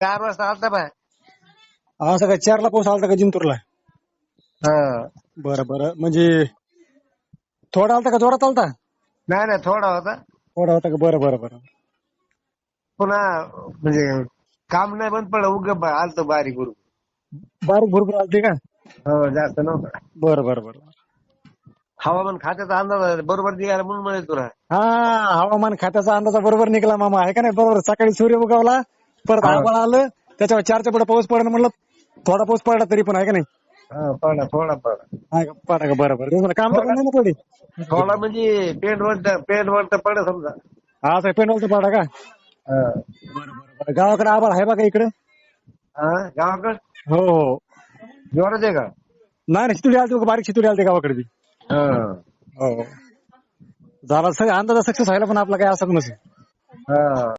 चार वाजता आलता बाय असं काय चारला पाऊस आलता का जिंतूरला? हा. बरं बरं. म्हणजे थोडा आलता का जोरात आलता? नाही नाही थोडा होता. थोडा होता का? बरं बरं बरं. पुन्हा म्हणजे काम नाही बंद पडलं उग आलतो बारीक गुरु बारीक भरपूर आलते का? हो जास्त नव्हतं. बरं बरं बरं. हवामान खात्याचा अंदाज आहे, बरोबर निघाला म्हणून म्हणत तुला. हा हवामान खात्याचा अंदाजा बरोबर निघाला मामा. आहे का नाही? बरोबर. सकाळी सूर्य उगवला परत. आभाळ आलं त्याच्यावर चारच्या पुढे पाऊस पडला म्हणलं थोडा पाऊस पडला तरी पण आहे का नाही? हा, आहे का? पडा का? तेच म्हणलं, काम तर नाही ना थोडी? थोडा म्हणजे पेंट वर पेंट वर पड समजा. हा असं पेंडॉलचं पाडा का? हा. बरं, गावाकडे आभाळ आहे बघा इकडे? हा, गावाकड? हो हो. जोरात आहे का? नाही नाही शितुडी आलते बघा, बारीक शितुडी आलते गावाकडे बी हा. हो. झाला सगळं अंदाजा सक्सेस व्हायला पण आपला काय असं नसेल. हा.